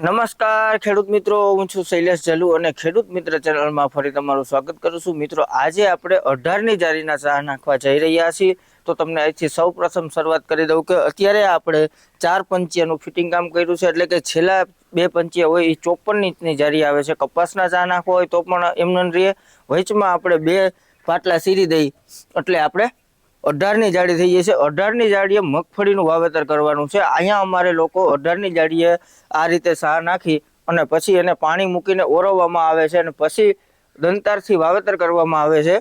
નમસ્કાર ખેડૂત મિત્રો, હું છું શૈલેષ જલુ અને ખેડૂત મિત્ર ચેનલમાં ફરી તમારું સ્વાગત કરું છું. મિત્રો, આજે આપણે અઢારની જારીના ચા નાખવા જઈ રહ્યા છીએ. તો તમને અહીંથી સૌ પ્રથમ શરૂઆત કરી દઉં કે અત્યારે આપણે ચાર પંચીયાનું ફિટિંગ કામ કર્યું છે. એટલે કે છેલ્લા બે પંચીયા હોય એ ચોપન ઇંચની જારી આવે છે. કપાસના ચા નાખવા હોય તો પણ એમને રહીએ વચમાં આપણે બે પાટલા સીરી દઈ. એટલે આપણે અઢારની જાડી થઈ જશે. અઢારની જાડીએ મગફળીનું વાવેતર કરવાનું છે. અહીંયા અમારે લોકો અઢારની જાડીએ આ રીતે સાહ નાખી અને પછી એને પાણી મૂકીને ઓરવવામાં આવે છે અને પછી દંતારથી વાવેતર કરવામાં આવે છે.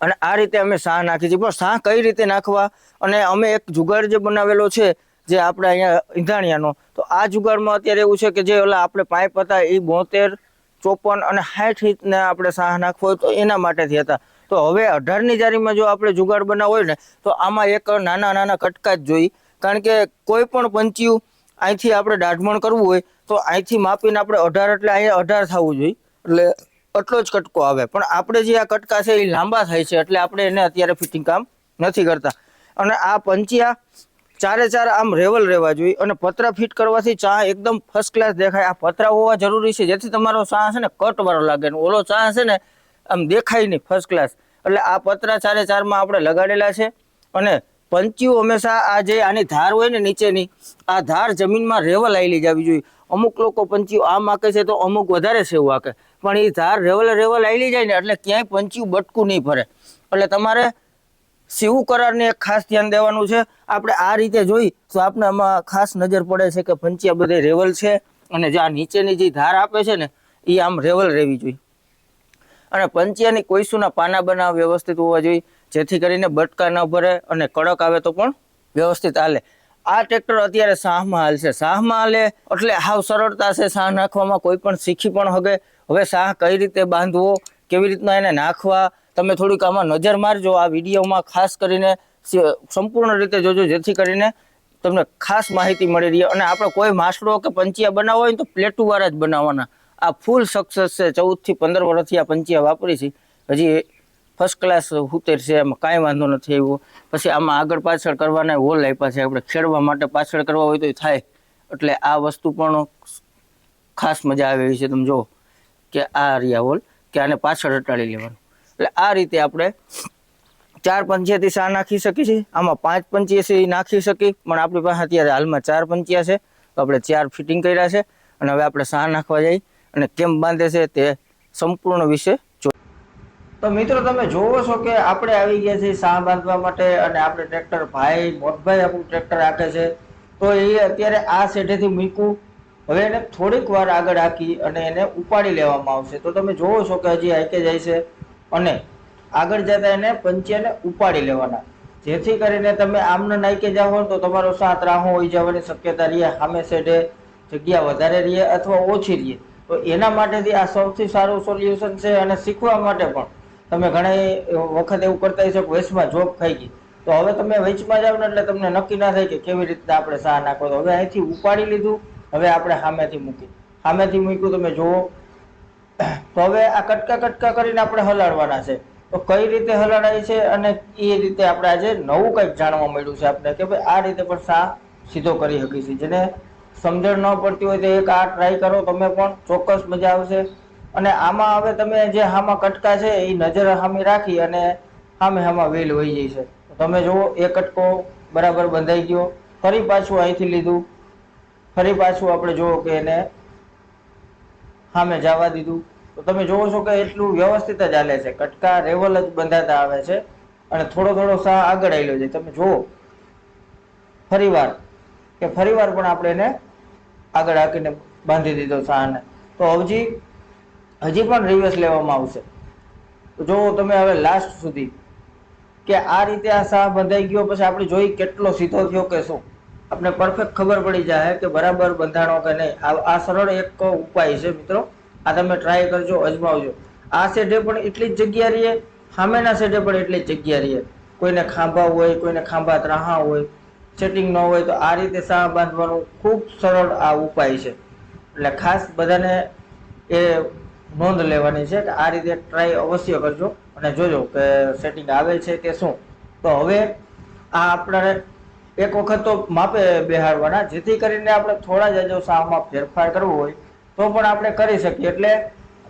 અને આ રીતે અમે સાહ નાખી છીએ. પણ સાહ કઈ રીતે નાખવા? અને અમે એક જુગાડ જે બનાવેલો છે, જે આપણે અહીંયા ઈંધાણિયાનો, તો આ જુગાડમાં અત્યારે એવું છે કે જે ઓલા આપણે પાઇપ હતા, એ બોતેર, ચોપન અને સાઠ ઇંચને આપણે સાહ નાખવો હોય તો એના માટેથી હતા. તો હવે અઢારની જારીમાં જો આપણે જુગાડ બનાવો હોય ને, તો આમાં એક નાના નાના કટકા જ જોઈ. કારણ કે કોઈ પણ પંચિયું અહીંથી આપણે દાઢમણ કરવું હોય, તો અહીંથી માપીને આપણે અઢાર એટલે અહીંયા અઢાર થવું જોઈએ. એટલે આટલો જ કટકો આવે. પણ આપણે જે આ કટકા છે એ લાંબા થાય છે, એટલે આપણે એને અત્યારે ફિટિંગ કામ નથી કરતા. અને આ પંચિયા ચારે ચાર આમ રેવલ રહેવા જોઈએ અને પતરા ફિટ કરવાથી ચા એકદમ ફર્સ્ટ ક્લાસ દેખાય. આ પતરા હોવા જરૂરી છે. જેથી તમારો ચા છે ને કટવાળો લાગે ઓલો ચા છે ને આમ દેખાય નહીં ફર્સ્ટ ક્લાસ એટલે આ પતરા ચારે ચારમાં આપણે લગાડેલા છે. અને પંચીઓ હંમેશા આ જે આની ધાર હોય ને નીચેની, આ ધાર જમીનમાં રેવલ આવેલી જવી જોઈએ. અમુક લોકો પંચીઓ આમ આંકે છે તો અમુક વધારે સેવ આંકે. પણ એ ધાર રેવલ રેવલ આવેલી જાય ને એટલે ક્યાંય પંચ્યું બટકું નહીં ફરે એટલે તમારે સીવું કરારને એક ખાસ ધ્યાન દેવાનું છે. આપણે આ રીતે જોઈ તો આપણે આમાં ખાસ નજર પડે છે કે પંચિયા બધે રેવલ છે. અને જે આ નીચેની જે ધાર આપે છે ને એ આમ રેવલ રહેવી જોઈએ. અને પંચિયાની કોઈસુના પાના બનાવ વ્યવસ્થિત હોવા જોઈએ, જેથી કરીને બટકા ન ભરે અને કડક આવે તો પણ વ્યવસ્થિત હાલે. આ ટ્રેક્ટર અત્યારે શાહમાં હાલશે. શાહમાં હાલે એટલે હાવ સરળતા છે શાહ નાખવામાં, કોઈ પણ શીખી પણ હગે. હવે શાહ કઈ રીતે બાંધવો, કેવી રીતના એને નાખવા, તમે થોડીક આમાં નજર મારજો. આ વિડીયોમાં ખાસ કરીને સંપૂર્ણ રીતે જોજો, જેથી કરીને તમને ખાસ માહિતી મળી રહી. અને આપણે કોઈ માસડો કે પંચિયા બનાવવા હોય તો પ્લેટુવાળા જ બનાવવાના. આ ફૂલ સક્સેસ છે. ચૌદથી પંદર વર્ષથી આ પંચિયા વાપરી છે. હજી ફર્સ્ટ ક્લાસ હુતેર છે. એમાં કાંઈ વાંધો નથી આવ્યો. પછી આમાં આગળ પાછળ કરવાના હોલ આપ્યા છે. આપણે ખેડવા માટે પાછળ કરવા હોય તો થાય. એટલે આ વસ્તુ પણ ખાસ મજા આવે એવી છે. તમે જુઓ કે આ રહ્યા હોલ કે આને પાછળ હટાડી લેવાનું. એટલે આ રીતે આપણે ચાર પંચ્યાથી સા નાખી શકીએ છીએ. આમાં પાંચ પંચ્યાસી નાખી શકીએ. પણ આપણી પાસે અત્યારે હાલમાં ચાર પંચ્યા છે. તો આપણે ચાર ફિટિંગ કર્યા છે. અને હવે આપણે સા નાખવા જઈ અને કેમ બાંધે છે તે સંપૂર્ણ વિશે તો મિત્રો તમે જોવો છો કે આપણે આવી ગયા છીએ સાહ બાંધવા માટે અને આપણે ટ્રેક્ટર ભાઈ મોટભાઈ આપણું ટ્રેક્ટર રાખે છે. તો એ અત્યારે આ શેઢેથી મૂક્યું હવે એને થોડીક વાર આગળ હાકી અને એને ઉપાડી લેવામાં આવશે. તો તમે જોવો છો કે હજી હાઈકે જાય છે અને આગળ જતા એને પંચીને ઉપાડી લેવાના. જેથી કરીને તમે આમને નાઈકે જાઓ તો તમારો સાત રાહો હોઈ જવાની શક્યતા રહે. સામે સેઢે જગ્યા વધારે રહે અથવા ઓછી રહે. તો એના માટેથી આ સૌથી સારું સોલ્યુશન છે અને શીખવા માટે પણ તમે ઘણા વખત એવું કરતા હશો કે વેચમાં જોબ ખાઈ ગઈ. તો હવે તમે વેચમાં જાવ ને એટલે તમને નક્કી ના થાય કે કેવી રીતના આપણે સાહ નાખો તો હવે અહીંથી ઉપાડી લીધું, હવે આપણે સામેથી મૂકી સામેથી મૂક્યું તમે જુઓ. તો હવે આ કટકા કટકા કરીને આપણે હલાડવાના છે. તો કઈ રીતે હલાડાય છે અને એ રીતે આપણે આજે નવું કંઈક જાણવા મળ્યું છે આપણે કે ભાઈ આ રીતે પણ શાહ સીધો કરી શકીએ છીએ. જેને સમજણ ન પડતી હોય તો એક આ ટ્રાય કરો, તમે પણ ચોક્કસ મજા આવશે. અને આમાં હવે તમે જે હામાં કટકા છે, એ નજર સામે રાખી અને સામે હામાં વેલ વહી જાય છે. તમે જુઓ, એ કટકો બરાબર બંધાઈ ગયો. ફરી પાછું અહીંથી લીધું. ફરી પાછું આપણે જુઓ કે એને સામે જવા દીધું. તો તમે જુઓ છો કે એટલું વ્યવસ્થિત જ હાલે છે. કટકા રેવલ જ બંધાતા આવે છે. અને થોડો થોડો સાહ આગળ આવેલો છે. તમે જુઓ. ફરીવાર કે ફરીવાર પણ આપણે એને આગળ હાકીને બાંધી દીધો સાહને. તો હજી હજી પણ રિવર્સ લેવામાં આવશે. તો જોવો તમે હવે લાસ્ટ સુધી કે આ રીતે આ સાહ બંધાઈ ગયો, પછી આપણે જોઈ કેટલો સીધો થયો કે શું? આપણે પરફેક્ટ ખબર પડી જાય કે બરાબર બંધાણો કે નહીં. આ સરળ એક ઉપાય છે મિત્રો. આ તમે ટ્રાય કરજો, અજમાવજો. આ સેઢે પણ એટલી જ જગ્યા રહીએ, સામેના સેઢે પણ એટલી જ જગ્યા રહીએ. કોઈને ખાંભા હોય, કોઈને ખાંભા ત્રાહા હોય સેટિંગ ન હોય તો આ રીતે સાહ બાંધવાનું ખૂબ સરળ આ ઉપાય છે. એટલે ખાસ બધાને એ નોંધ લેવાની છે કે આ રીતે ટ્રાય અવશ્ય કરજો અને જોજો કે સેટિંગ આવે છે કે શું. તો હવે આ આપણે એક વખત તો માપે બેહાડવાના, જેથી કરીને આપણે થોડા જ જો સાવમાં ફેરફાર કરવો હોય તો પણ આપણે કરી શકીએ. એટલે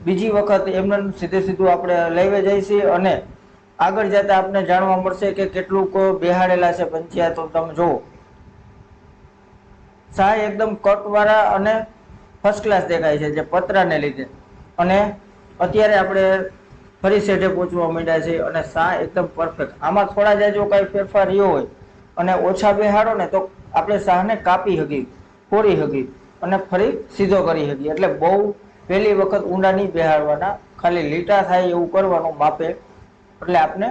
બીજી વખત એમને સીધે સીધું આપણે લઈને જઈશું અને આગળ જતા આપને જાણવા મળશે કે કેટલું કો બેહાડેલા છે પંચાયતો તમે જુઓ. સહાય એકદમ કટવાળા અને ફર્સ્ટ ક્લાસ દેખાય છે જે પતરાને લીધે. અને અત્યારે આપણે ફરી સેટે પહોંચવા માંડ્યા છે અને સા એકદમ પરફેક્ટ આમાં થોડા જ જો કાંઈ ફેરફાર રહ્યો હોય અને ઓછા બેહાડો ને તો આપણે શાહને કાપી હકી ફોડી હકી અને ફરી સીધો કરી હકી એટલે બહુ પહેલી વખત ઊંડા નહીં બેહાડવાના, ખાલી લીટા થાય એવું કરવાનું માપે એટલે આપણે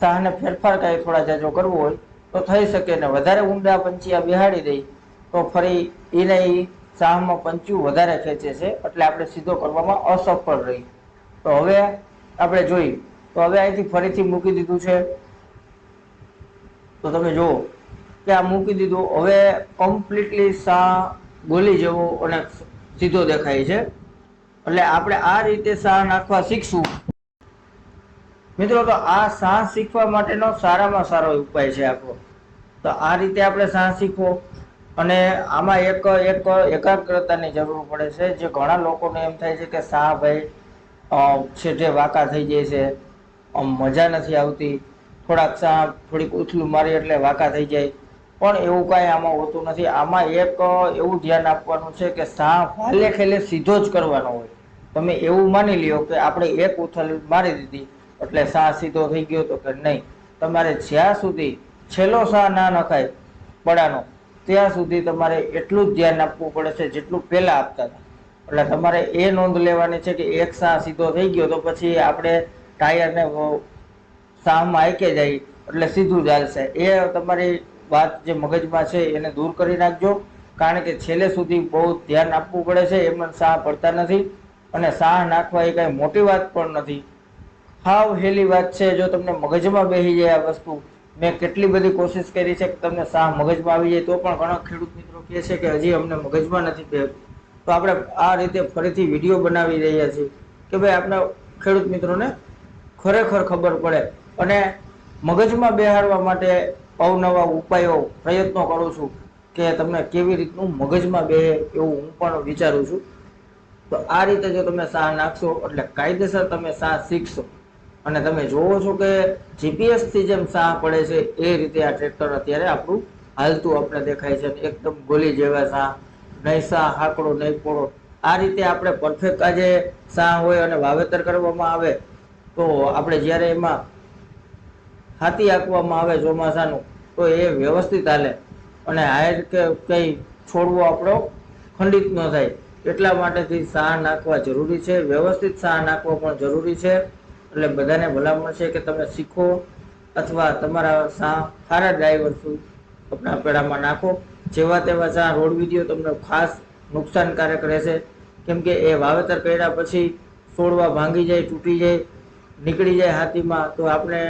સાહને ફેરફાર કાંઈ થોડા જાજો કરવો હોય, તો થઈ શકે ને વધારે ઊંડા પંચિયા બિહાડી દઈ, તો ફરી એને એ સાહમાં પંચ્યું વધારે ખેંચે છે, એટલે આપણે સીધો કરવામાં અસફળ રહી. તો હવે આપણે જોઈ, તો હવે અહીંથી ફરીથી મૂકી દીધું છે. તો તમે જુઓ કે આ મૂકી દીધું, હવે કમ્પ્લીટલી સા ગોલી જેવો અને સીધો દેખાય છે. એટલે આપણે આ રીતે સાહ નાખવા શીખશું. મિત્રો, તો આ સાહ શીખવા માટેનો સારામાં સારો ઉપાય છે આપણો તો આ રીતે આપણે સાહ શીખવો. અને આમાં એક એક એકાગ્રતાની જરૂર પડે છે. જે ઘણા લોકોને એમ થાય છે કે સા ભાઈ છે જે વાંકા થઈ જાય છે. મજા નથી આવતી. થોડાક સા થોડીક ઉથલું મારી એટલે વાંકા થઈ જાય. પણ એવું કાંઈ આમાં હોતું નથી. આમાં એક, એવું ધ્યાન આપવાનું છે કે સા ભાલે ખેલે સીધો જ કરવાનો હોય. તમે એવું માની લ્યો કે આપણે એક ઉથલ મારી દીધી. એટલે સા સીધો થઈ ગયો તો કે નહીં. તમારે જ્યાં સુધી છેલ્લો સા ના નખાય પડાનો, ત્યાં સુધી તમારે એટલું જ ધ્યાન આપવું પડે છે જેટલું પહેલાં આપતા હતા. એટલે તમારે એ નોંધ લેવાની છે કે એક સા સીધો થઈ ગયો તો પછી આપણે ટાયરને સાહમાં આંકે જાય, એટલે સીધું ચાલશે એ તમારી વાત જે મગજમાં છે એને દૂર કરી નાખજો. કારણ કે છેલ્લે સુધી બહુ ધ્યાન આપવું પડે છે, એમાં સાહ પડતા નથી. અને સાહ નાખવા એ કાંઈ મોટી વાત પણ નથી. હાવ હેલી વાત છે. જો તમને મગજમાં બેસી જાય આ વસ્તુ, મેં કેટલી બધી કોશિશ કરી છે કે તમને સાહ મગજમાં આવી જાય, તો પણ ઘણા ખેડૂત મિત્રો કહે છે કે હજી અમને મગજમાં નથી બેસતું તો આપણે આ રીતે ફરીથી વીડિયો બનાવી રહ્યા છીએ કે ભાઈ આપણા ખેડૂત મિત્રોને ખરેખર ખબર પડે. અને મગજમાં બેહાડવા માટે અવનવા ઉપાયો, પ્રયત્નો કરું છું કે તમને કેવી રીતનું મગજમાં બેહે એવું હું પણ વિચારું છું. તો આ રીતે જો તમે સાહ નાખશો, એટલે કાયદેસર તમે સાહ શીખશો. અને તમે જોવો છો કે જીપીએસથી જેમ સાહ પડે છે, એ રીતે આ ટ્રેક્ટર અત્યારે આપણું હાલતું આપણે દેખાય છે. એકદમ ગોલી જેવા સાહ, નહીં સાહ, હાકડો, નહીં પોળો. આ રીતે આપણે પરફેક્ટ આજે સાહ હોય અને વાવેતર કરવામાં આવે, તો આપણે જ્યારે એમાં હાથી આંકવામાં આવે ચોમાસાનું, તો એ વ્યવસ્થિત હાલે. અને હાયર કે કંઈ છોડવો આપણો ખંડિત ન થાય. એટલા માટેથી સાહ નાખવા જરૂરી છે. વ્યવસ્થિત સાહ નાખવો પણ જરૂરી છે. એટલે બધાને ભલામણ છે કે તમે શીખો અથવા તમારા સાહ સારા ડ્રાઈવર શું આપણા પેડામાં નાખો. જેવા તેવા સાહ રોડ વીડિયો તમને ખાસ નુકસાનકારક રહેશે. કેમ કે એ વાવેતર કર્યા પછી છોડવા ભાંગી જાય, તૂટી જાય, નીકળી જાય હાથીમાં, તો આપણે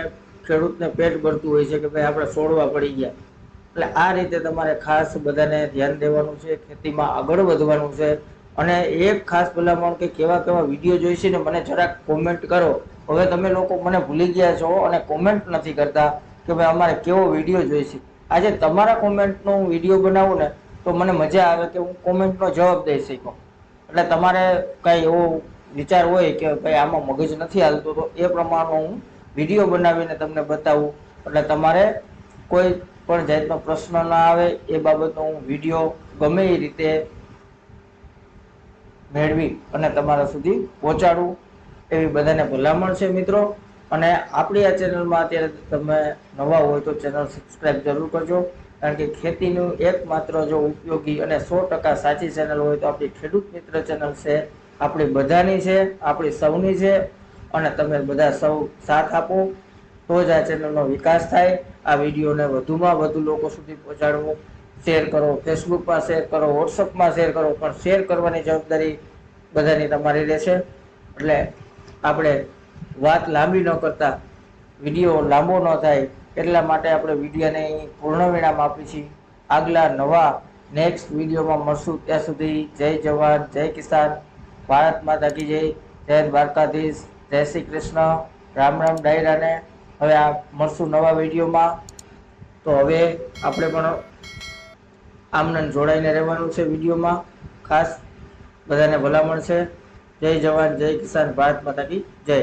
ખેડૂતને પેટ ભરતું હોય છે કે ભાઈ આપણે છોડવા પડી ગયા. એટલે આ રીતે તમારે ખાસ બધાને ધ્યાન દેવાનું છે, ખેતીમાં આગળ વધવાનું છે. અને એક ખાસ ભલામણ કે કેવા કેવા વીડિયો જોઈશે ને મને જરાક કોમેન્ટ કરો. હવે તમે લોકો મને ભૂલી ગયા છો અને કોમેન્ટ નથી કરતા કે ભાઈ અમારે કેવો વીડિયો જોઈશે. આજે તમારા કોમેન્ટનો હું વીડિયો બનાવું ને તો મને મજા આવે કે હું કોમેન્ટનો જવાબ દઈ શકું. એટલે તમારે કાંઈ એવો વિચાર હોય કે ભાઈ આમાં મગજ નથી હાલતો, તો એ પ્રમાણનો હું વીડિયો બનાવીને તમને બતાવું. એટલે તમારે કોઈ પણ જાતનો પ્રશ્ન ના આવે, એ બાબતનો હું વીડિયો ગમે એ રીતે મેળવી અને તમારા સુધી પહોંચાડું એવી બધાને ભલામણ છે મિત્રો. અને આપણી આ ચેનલમાં અત્યારે તમે નવા હોય તો ચેનલ સબસ્ક્રાઈબ જરૂર કરજો. કારણ કે ખેતીનું એકમાત્ર જો ઉપયોગી અને સો ટકા સાચી ચેનલ હોય તો આપણી ખેડૂત મિત્ર ચેનલ છે. આપણી બધાની છે, આપણી સૌની છે. અને તમે બધા સૌ સાથ આપો. તો જ આ ચેનલનો વિકાસ થાય. આ વિડીયોને વધુમાં વધુ લોકો સુધી પહોંચાડવો. શેર કરો ફેસબુકમાં શેર કરો વોટ્સઅપમાં શેર કરો, પણ શેર કરવાની જવાબદારી બધાની તમારી રહેશે. એટલે આપણે વાત લાંબી ન કરતા, વીડિયો લાંબો ન થાય, એટલા માટે આપણે વિડીયોને પૂર્ણ વિરામ છીએ. આગલા નવા નેક્સ્ટ વિડીયોમાં મળશું. ત્યાં સુધી જય જવાન, જય કિસાન. ભારત માતા કી જય. જય દ્વારકાધીશ. જય શ્રી કૃષ્ણ. રામ રામ ડાયરાને. હવે આ મળશું નવા વિડીયોમાં. તો હવે આપણે પણ આમને જોડાઈને રહેવાનું છે વિડીયોમાં. ખાસ બધાને ભલામણ છે. જય જવાન, જય કિસાન, ભારત માતા કી જય.